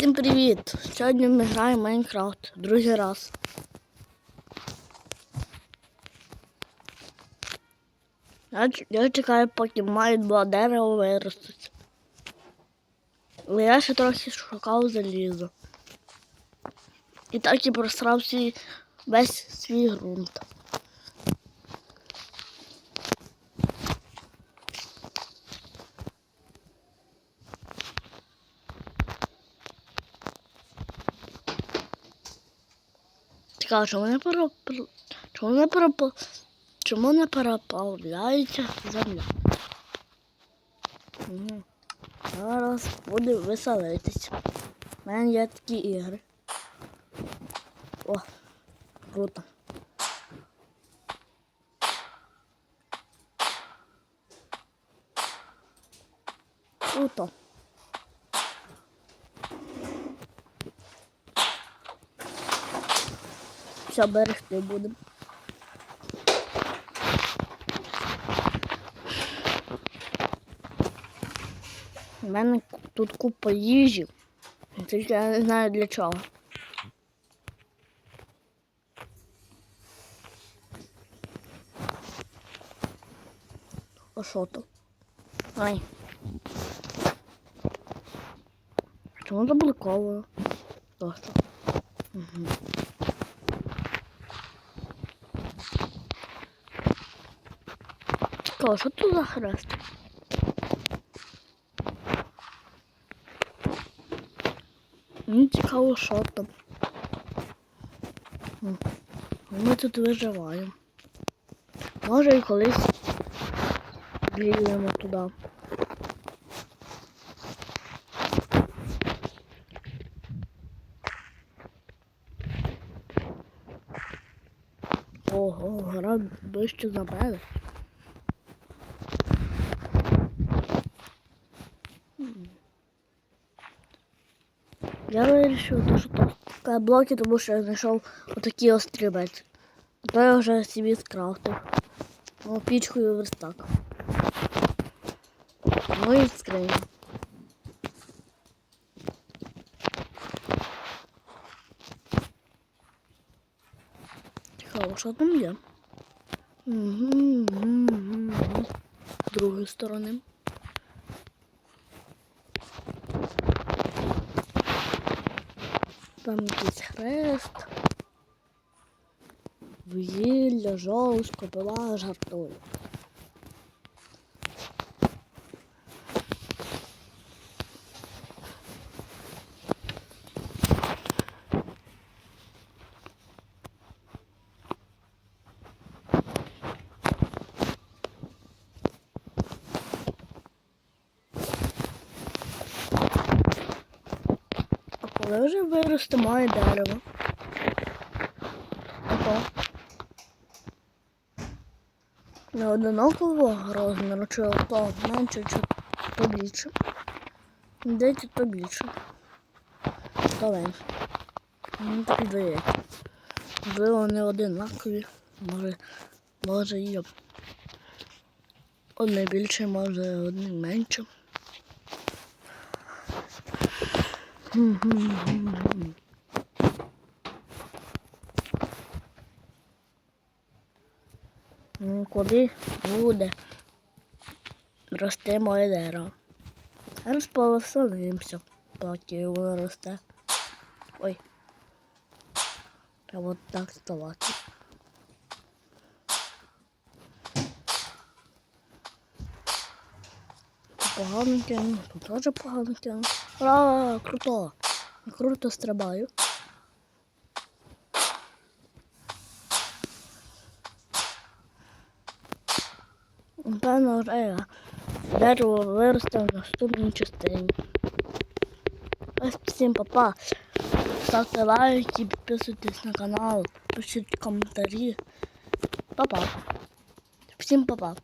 Всім привіт! Сьогодні ми граємо Майнкрафт. Другий раз. Я, чекаю, поки має два дерева виростуть. Але я ще трохи шукав залізо. І так і просрав свій, весь свій ґрунт. Цікаво, чому не переп... чому не переп... чому не переплавляється земля? Угу. Зараз буде веселитись. У мене є такі ігри. О, круто. Круто. Все, берегти будемо. У мене тут купа їжі. Тільки я не знаю для чого. А що то? Ай. Чому заблоковано? Угу. Цікаво, що тут за хрест? Мені цікаво, що там. М. Ми тут виживаємо. Може і колись вліземо туди. Ого, гора ближче за мене. Я вирішив, то, що блоки, тому що я знайшов отакий острівець. То я вже собі скрафтив. Пічкою верстак. Ну і скриню. Що там є? З другої сторони. Там якийсь хрест. Вугілля, жовтко, пила, жартую. А коли вже виросте моє дерево? Ого. Не одинакового розміру, чи то менше, чи то більше. Дайте то більше. То менше. Мені так здається. Можливо, вони одинакові. Може, може і одне більше, може одне менше. Ну, Куди буде рости моє дерево? Зараз повеселимося, поки воно росте. Ой. Треба от так ставати. Погано кину, тут теж погано кину. Ура, круто! Я Круто стрибаю. Напевно, вже я дерево виросте в наступній частині. Ось всім папа. Ставте лайки, підписуйтесь на канал, пишіть коментарі. Папа. Всім папа.